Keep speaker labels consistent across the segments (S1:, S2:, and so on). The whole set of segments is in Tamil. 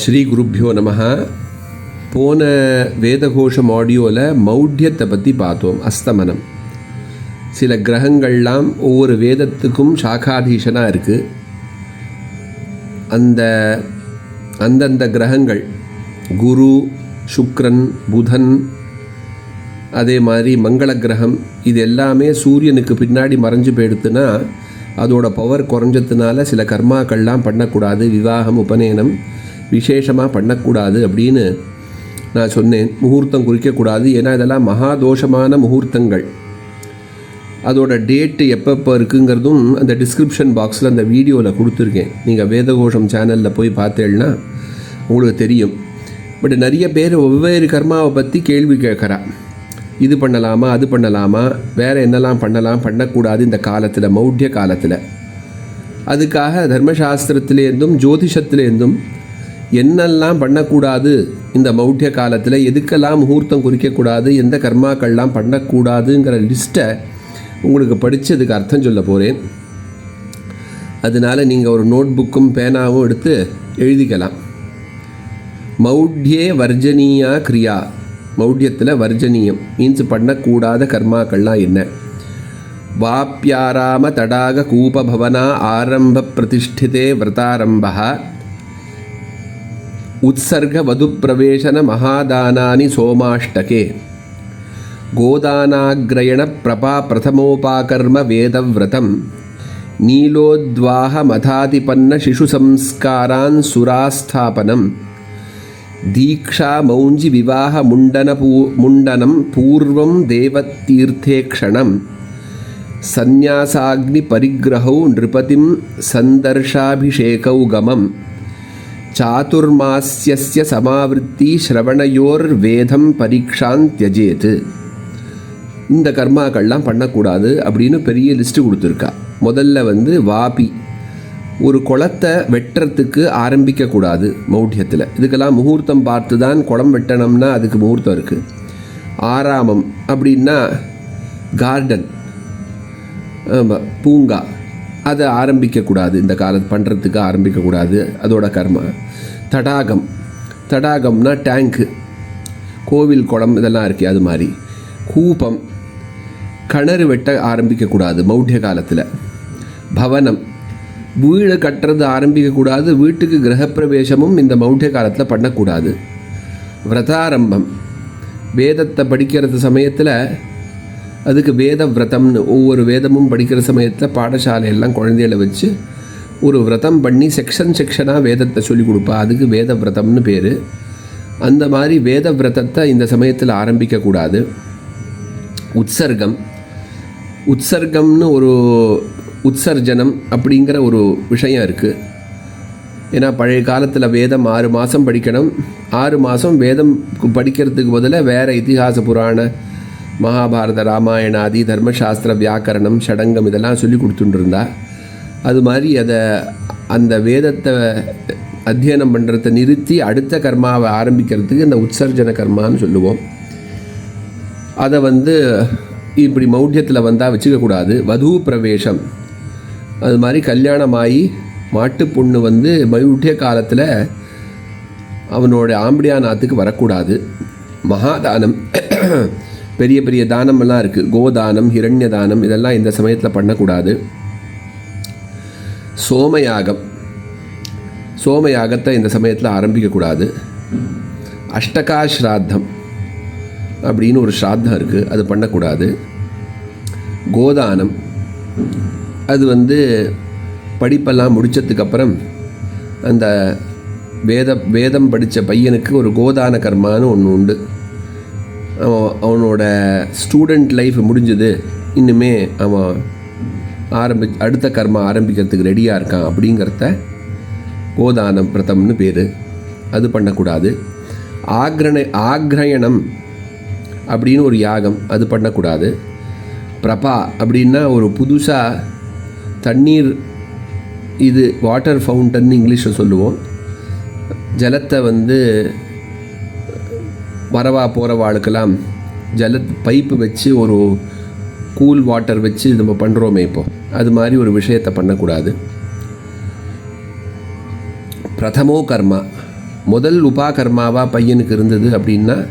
S1: ஸ்ரீ குருப்பியோ நமகா போன வேதகோஷம் ஆடியோவில் மௌಢ்யத்தை பற்றி பார்த்தோம் அஸ்தமனம். சில கிரகங்கள்லாம் ஒவ்வொரு வேதத்துக்கும் சாகாதீஷனாக இருக்குது அந்த அந்தந்த கிரகங்கள் குரு சுக்ரன் புதன் அதே மாதிரி மங்கள கிரகம் இது எல்லாமே சூரியனுக்கு பின்னாடி மறைஞ்சு போயிடுத்துன்னா அதோட பவர் குறைஞ்சதுனால சில கர்மாக்கள்லாம் பண்ணக்கூடாது விவாகம் உபநயனம். விசேஷமாக பண்ணக்கூடாது அப்படின்னு நான் சொன்னேன். முகூர்த்தம் குறிக்கக்கூடாது. ஏன்னா இதெல்லாம் மகாதோஷமான முகூர்த்தங்கள். அதோட டேட்டு எப்பப்போ இருக்குங்கிறதும் அந்த டிஸ்கிரிப்ஷன் பாக்ஸில் அந்த வீடியோவில் கொடுத்துருக்கேன். நீங்கள் வேதகோஷம் சேனலில் போய் பார்த்தேன்னா உங்களுக்கு தெரியும். பட் நிறைய பேர் வெவ்வேறு கர்மாவை பற்றி கேள்வி கேட்குறா. இது பண்ணலாமா அது பண்ணலாமா வேறு என்னெல்லாம் பண்ணலாம் பண்ணக்கூடாது இந்த காலத்தில் மௌட்ய காலத்தில். அதுக்காக தர்மசாஸ்திரத்திலேருந்தும் ஜோதிஷத்துலேருந்தும் என்னெல்லாம் பண்ணக்கூடாது இந்த மௌட்டிய காலத்தில்? எதுக்கெல்லாம் முகூர்த்தம் குறிக்கக்கூடாது? எந்த கர்மாக்கள்லாம் பண்ணக்கூடாதுங்கிற லிஸ்ட்டை உங்களுக்கு படித்ததுக்கு அர்த்தம் சொல்ல போகிறேன் அதனால் நீங்கள் ஒரு நோட் புக்கும் பேனாவும் எடுத்து எழுதிக்கலாம். மௌட்யே வர்ஜனீயா கிரியா. மௌட்யத்தில் வர்ஜனியம் மீன்ஸ் பண்ணக்கூடாத கர்மாக்கள்லாம் என்ன? வாப்பியாராம தடாக கூபபவனா ஆரம்ப பிரதிஷ்டிதே விரதாரம்பா उत्सर्गवधुप्रवेशनमहादानानि सोमाष्टके। गोदानाग्रयणप्रपाप्रथमोपाकर्मवेदव्रतं दीक्षामौञ्जिविवाहमुण्डनपू मुण्डनं पूर्वं देवतीर्थेक्षणं सन्न्यासाग्निपरिग्रहौ नृपतिं सन्दर्शाभिषेकौ गमम्। சாதுர்மாசிய சமாவிருத்தி ஸ்ரவணையோர் வேதம் பரீட்சான் தியஜேத் இந்த கர்மாக்கள்லாம் பண்ணக்கூடாது அப்படின்னு பெரிய லிஸ்ட்டு கொடுத்துருக்கா. முதல்ல வந்து வாபி. ஒரு குளத்தை வெட்டுறதுக்கு ஆரம்பிக்கக்கூடாது மௌட்டியத்தில் இதுக்கெல்லாம் முகூர்த்தம் பார்த்து தான் குளம் வெட்டணும்னா அதுக்கு முகூர்த்தம் இருக்குது ஆராமம் அப்படின்னா கார்டன் ஆமாம் பூங்கா. அதை ஆரம்பிக்கக்கூடாது. இந்த காலத்து பண்ணுறதுக்கு ஆரம்பிக்கக்கூடாது. அதோட கர்மா. தடாகம். தடாகம்னா டேங்க்கு கோவில் குளம் இதெல்லாம் இருக்கே அது மாதிரி. கூப்பம் கிணறு வெட்ட ஆரம்பிக்கக்கூடாது மௌட்டிய காலத்தில். பவனம். வீடு கட்டுறது ஆரம்பிக்கக்கூடாது. வீட்டுக்கு கிரகப்பிரவேசமும் இந்த மௌட்டிய காலத்தில் பண்ணக்கூடாது. விரதாரம்பம். வேதத்தை படிக்கிறது சமயத்தில் அதுக்கு வேத விரதம்னு ஒவ்வொரு வேதமும் படிக்கிற சமயத்தில் பாடசாலையெல்லாம் குழந்தைகளை வச்சு ஒரு விரதம் பண்ணி செக்ஷன் செக்ஷனாக வேதத்தை சொல்லி கொடுப்பா. அதுக்கு வேத விரதம்னு பேர். அந்த மாதிரி வேத விரதத்தை இந்த சமயத்தில் ஆரம்பிக்கக்கூடாது உற்சர்க்கம் உற்சர்க்கம்னு ஒரு உற்சர்ஜனம் அப்படிங்கிற ஒரு விஷயம் இருக்குது ஏன்னா பழைய காலத்தில் வேதம் ஆறு மாதம் படிக்கணும். ஆறு மாதம் வேதம் படிக்கிறதுக்கு பதிலாக வேறு இதிகாச புராண மகாபாரத ராமாயணாதி தர்மசாஸ்திர வியாக்கரணம் ஷடங்கம் இதெல்லாம் சொல்லி கொடுத்துட்டுருந்தா அது மாதிரி அதை அந்த வேதத்தை அத்தியனம் பண்ணுறத நிறுத்தி அடுத்த கர்மாவை ஆரம்பிக்கிறதுக்கு இந்த உற்சர்ஜன கர்மான்னு சொல்லுவோம். அதை வந்து இப்படி மௌಢ்யத்தில் வந்தால் வச்சுக்கக்கூடாது வது பிரவேசம் அது மாதிரி கல்யாணமாகி மாட்டு பொண்ணு வந்து மயூட்டிய காலத்தில் அவனோட ஆம்படியாநாத்துக்கு வரக்கூடாது. மகாதானம். பெரிய பெரிய தானமெல்லாம் இருக்குது கோதானம் ஹிரண்ய தானம் இதெல்லாம் இந்த சமயத்தில் பண்ணக்கூடாது. சோமயாகம். சோமயாகத்தை இந்த சமயத்தில் ஆரம்பிக்கக்கூடாது அஷ்டகா ஸ்ராத்தம் அப்படின்னு ஒரு ஸ்ராத்தம் இருக்குது அது பண்ணக்கூடாது. கோதானம். அது வந்து படிப்பெல்லாம் முடித்ததுக்கப்புறம் அந்த வேத வேதம் படித்த பையனுக்கு ஒரு கோதான கர்மான்னு ஒன்று உண்டு. அவன் அவனோட ஸ்டூடெண்ட் லைஃப் முடிஞ்சது. இன்னுமே அவன் ஆரம்பி அடுத்த கர்மா ஆரம்பிக்கிறதுக்கு ரெடியாக இருக்கான் அப்படிங்கிறத கோதானம் பிரதம்னு பேர். அது பண்ணக்கூடாது. ஆக்ரண ஆக்ரயணம் அப்படின்னு ஒரு யாகம் அது பண்ணக்கூடாது. பிரபா அப்படின்னா ஒரு புதுசாக தண்ணீர் இது வாட்டர் ஃபவுண்டன் இங்கிலீஷில் சொல்லுவோம். ஜலத்தை வந்து வரவா போகிறவாளுக்கெல்லாம் ஜல பைப்பு வச்சு ஒரு கூல் வாட்டர் வச்சு நம்ம பண்ணுறோமே இப்போ. அது மாதிரி ஒரு விஷயத்தை பண்ணக்கூடாது. பிரதமோ கர்மா. முதல் உபாகர்மாவாக பையனுக்கு இருந்தது அப்படின்னா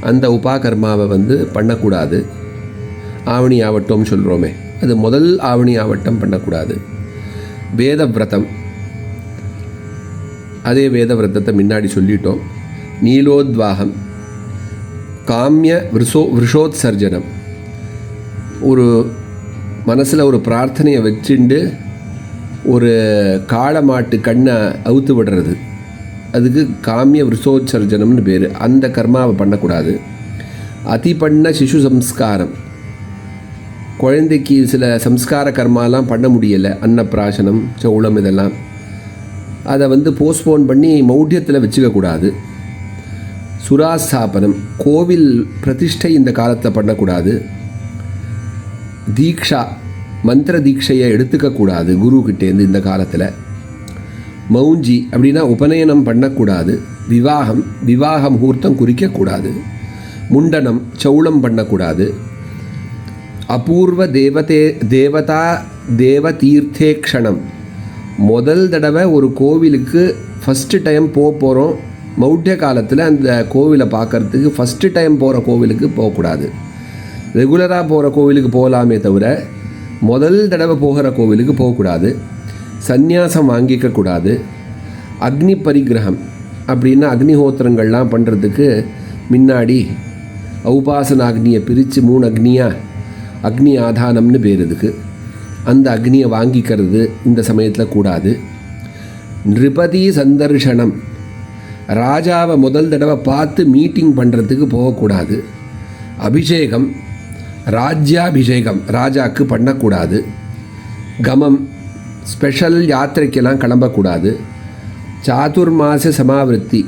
S1: அந்த உபாகர்மாவை வந்து பண்ணக்கூடாது. ஆவணி ஆவட்டம் சொல்கிறோமே அது முதல் ஆவணி ஆவட்டம் பண்ணக்கூடாது. வேத விரதம் அதே வேத விரதத்தை முன்னாடி சொல்லிட்டோம். நீலோத்வாகம். காமிய விருஷோ விருஷோத்சர்ஜனம். ஒரு மனசில் ஒரு பிரார்த்தனையை வச்சுண்டு ஒரு காளை மாட்டு கண்ணை அவுத்து விடுறது. அதுக்கு காமிய விருஷோத்சர்ஜனம்னு பேர். அந்த கர்மாவை பண்ணக்கூடாது. அதி பண்ண சிசு சம்ஸ்காரம். குழந்தைக்கு சில சம்ஸ்கார கர்மாலாம் பண்ண முடியலை. அன்னப்பிராசனம் சவுளம் இதெல்லாம். அதை வந்து போஸ்ட்போன் பண்ணி மௌடியத்தில் வச்சுக்கக்கூடாது. சுராஸ்தாபனம் கோவில் பிரதிஷ்டை இந்த காலத்தை பண்ணக்கூடாது. தீக்ஷா மந்திர தீட்சையை எடுத்துக்கக்கூடாது குருக்கிட்டேருந்து இந்த காலத்தில். மௌஞ்சி அப்படின்னா உபநயனம் பண்ணக்கூடாது விவாகம் விவாக முகூர்த்தம் குறிக்கக்கூடாது முண்டனம் சௌளம் பண்ணக்கூடாது. அபூர்வ தேவதே தேவதா தேவ தீர்த்தேக்ஷணம் முதல் தடவை ஒரு கோவிலுக்கு ஃபஸ்ட்டு டைம் போக போகிறோம் மௌட்டிய காலத்தில் அந்த கோவிலை பார்க்கறதுக்கு ஃபஸ்ட்டு டைம் போகிற கோவிலுக்கு போகக்கூடாது. ரெகுலராக போகிற கோவிலுக்கு போகலாமே தவிர முதல் தடவை போகிற கோவிலுக்கு போகக்கூடாது. சந்நியாசம் வாங்கிக்கக்கூடாது. அக்னி பரிகிரகம் அப்படின்னா அக்னிஹோத்திரங்கள்லாம் பண்ணுறதுக்கு முன்னாடி ஔபாசன அக்னியை பிரித்து மூணு அக்னியாக அக்னி ஆதானம்னு பேர் இதுக்கு. அந்த அக்னியை வாங்கிக்கிறது இந்த சமயத்தில் கூடாது. நிருபதி சந்தர்ஷனம். ராஜாவை முதல் தடவை பார்த்து மீட்டிங் பண்ணுறதுக்கு போகக்கூடாது. அபிஷேகம் ராஜ்யாபிஷேகம் ராஜாக்கு பண்ணக்கூடாது. கமம் ஸ்பெஷல் யாத்திரைக்கெல்லாம் கிளம்பக்கூடாது. சாதுர்மாச சமாவிருத்தி.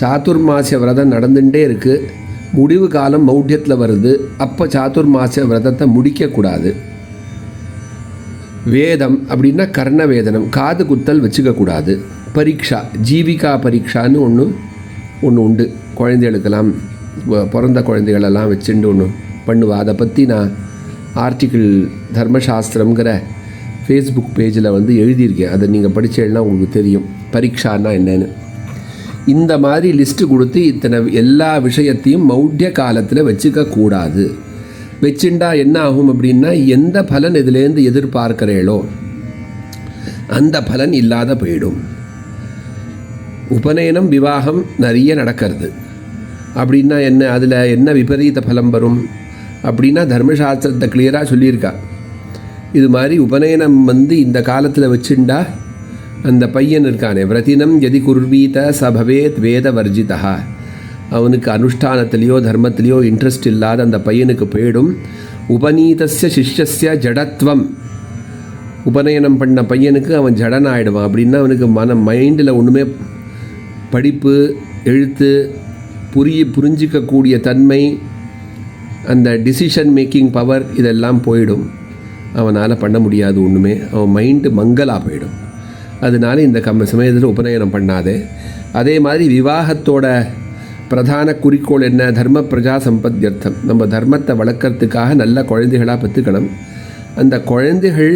S1: சாதுர்மாச விரதம் நடந்துகிட்டே இருக்குது முடிவு காலம் மௌட்டியத்தில் வருது. அப்போ சாதுர்மாச விரதத்தை முடிக்கக்கூடாது. வேதம் அப்படின்னா கர்ண வேதனம். காது குத்தல் வச்சுக்கக்கூடாது. பரீட்சா ஜீவிகா பரீட்சான்னு ஒன்று ஒன்று உண்டு. குழந்தைகளுக்கெல்லாம் பிறந்த குழந்தைகளெல்லாம் வச்சுட்டு ஒன்று பண்ணுவா. அதை பற்றி நான் ஆர்டிக்கிள் தர்மசாஸ்திரம்ங்கிற ஃபேஸ்புக் பேஜில் வந்து எழுதியிருக்கேன். அதை நீங்கள் படித்தேன்னா உங்களுக்கு தெரியும். பரீட்சான்னா என்னென்னு. இந்த மாதிரி லிஸ்ட்டு கொடுத்து இத்தனை எல்லா விஷயத்தையும் மௌட்ய காலத்தில் வச்சுக்கக்கூடாது வச்சுண்டா என்ன ஆகும் அப்படின்னா எந்த பலன் இதுலேருந்து எதிர்பார்க்கிறீளோ அந்த பலன் இல்லாத போயிடும். உபநயனம் விவாகம் நிறைய நடக்கிறது. அப்படின்னா என்ன? அதில் என்ன விபரீத பலம் வரும்? அப்படின்னா தர்மசாஸ்திரத்தை கிளியராக சொல்லியிருக்கா. இது மாதிரி உபநயனம் வந்து இந்த காலத்தில் வச்சுண்டா அந்த பையன் இருக்கானே. விரதினம் எதி குர்வீத சபவேத் வேத வர்ஜிதா அவனுக்கு அனுஷ்டானத்திலேயோ தர்மத்திலேயோ இன்ட்ரெஸ்ட் இல்லாத அந்த பையனுக்கு போயிடும். உபநீதஸ்ய சிஷ்யஸ்ய ஜடத்வம். உபநயனம் பண்ண பையனுக்கு அவன் ஜடன் ஆயிடுவான் அப்படின்னா அவனுக்கு மன மைண்டில் ஒன்றுமே படிப்பு எழுத்து புரிய புரிஞ்சிக்கக்கூடிய தன்மை அந்த டிசிஷன் மேக்கிங் பவர் இதெல்லாம் போயிடும். அவனால் பண்ண முடியாது ஒன்றுமே அவன் மைண்டு மங்கலாக போயிடும். அதனால இந்த கம்ம சமயத்தில் உபநயனம் பண்ணாதே. அதே மாதிரி விவாகத்தோட பிரதான குறிக்கோள் என்ன? தர்ம பிரஜா சம்பத்தியர்த்தம். நம்ம தர்மத்தை வளர்க்குறதுக்காக நல்ல குழந்தைகளாக பெற்றுக்கணும் அந்த குழந்தைகள்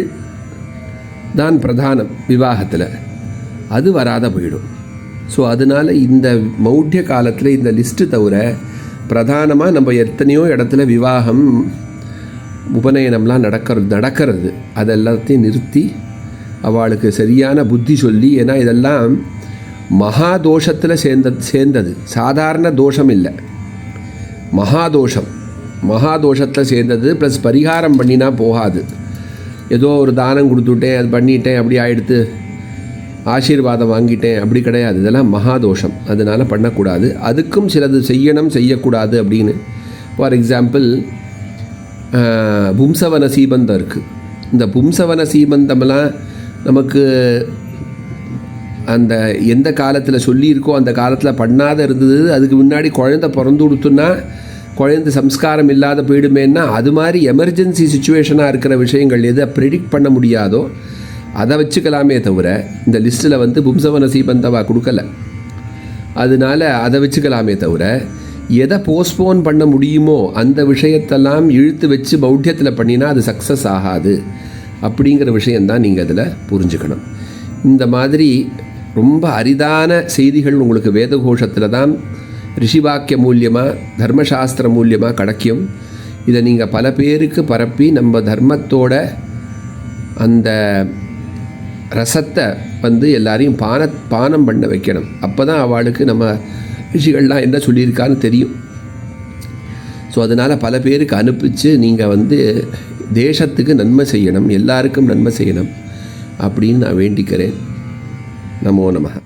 S1: தான் பிரதானம் விவாகத்தில். அது வராத போயிடும். ஸோ அதனால் இந்த மௌட்ய காலத்தில் இந்த லிஸ்ட்டு தவிர பிரதானமாக நம்ம எத்தனையோ இடத்துல விவாகம் உபநயனம்லாம் நடக்கிறது நடக்கிறது. அதெல்லாத்தையும் நிறுத்தி அவளுக்கு சரியான புத்தி சொல்லி ஏன்னா இதெல்லாம் மகா தோஷத்தில் சேர்ந்த சேர்ந்தது. சாதாரண தோஷம் இல்லை. மகாதோஷம் மகாதோஷத்தில் சேர்ந்தது ப்ளஸ் பரிகாரம் பண்ணினா போகாது. ஏதோ ஒரு தானம் கொடுத்துட்டேன் அது பண்ணிட்டேன் அப்படி ஆயிடுத்து. ஆசீர்வாதம் வாங்கிட்டேன் அப்படி கிடையாது. இதெல்லாம் மகாதோஷம். அதனால் பண்ணக்கூடாது. அதுக்கும் சிலது செய்யணும் செய்யக்கூடாது அப்படின்னு. ஃபார் எக்ஸாம்பிள் பும்சவன சீபந்தம் இருக்குது இந்த பும்சவன சீபந்தமெல்லாம் நமக்கு அந்த எந்த காலத்தில் சொல்லியிருக்கோ அந்த காலத்தில் பண்ணாத இருந்தது. அதுக்கு முன்னாடி குழந்தை பிறந்து கொடுத்துன்னா குழந்தை சம்ஸ்காரம் இல்லாத போயிடுமேன்னா அது மாதிரி எமர்ஜென்சி சுச்சுவேஷனாக இருக்கிற விஷயங்கள் எதை ப்ரெடிக்ட் பண்ண முடியாதோ அதை வச்சுக்கலாமே தவிர இந்த லிஸ்ட்டில் வந்து பும்சவன சீபந்தவா கொடுக்கல. அதனால அதை வச்சுக்கலாமே தவிர எதை போஸ்ட்போன் பண்ண முடியுமோ அந்த விஷயத்தெல்லாம் இழுத்து வச்சு பௌத்தியத்தில் பண்ணினா அது சக்ஸஸ் ஆகாது. அப்படிங்கிற விஷயந்தான் நீங்கள் அதில் புரிஞ்சுக்கணும். இந்த மாதிரி ரொம்ப அரிதான செய்திகள் உங்களுக்கு வேதகோஷத்தில் தான் ரிஷிவாக்கிய மூலியமாக தர்மசாஸ்திர மூலியமாக கிடைக்கும் இதை நீங்கள் பல பேருக்கு பரப்பி நம்ம தர்மத்தோட அந்த ரசத்தை வந்து எல்லாரையும் பான பானம் பண்ண வைக்கணும். அப்போ தான் அவளுக்கு நம்ம ரிஷிகள்லாம் என்ன சொல்லியிருக்கான்னு தெரியும். ஸோ அதனால் பல பேருக்கு அனுப்பிச்சு நீங்கள் வந்து தேசத்துக்கு நன்மை செய்யணும் எல்லாருக்கும் நன்மை செய்யணும் அப்படின்னு நான் வேண்டிக்கிறேன். நமோ நமः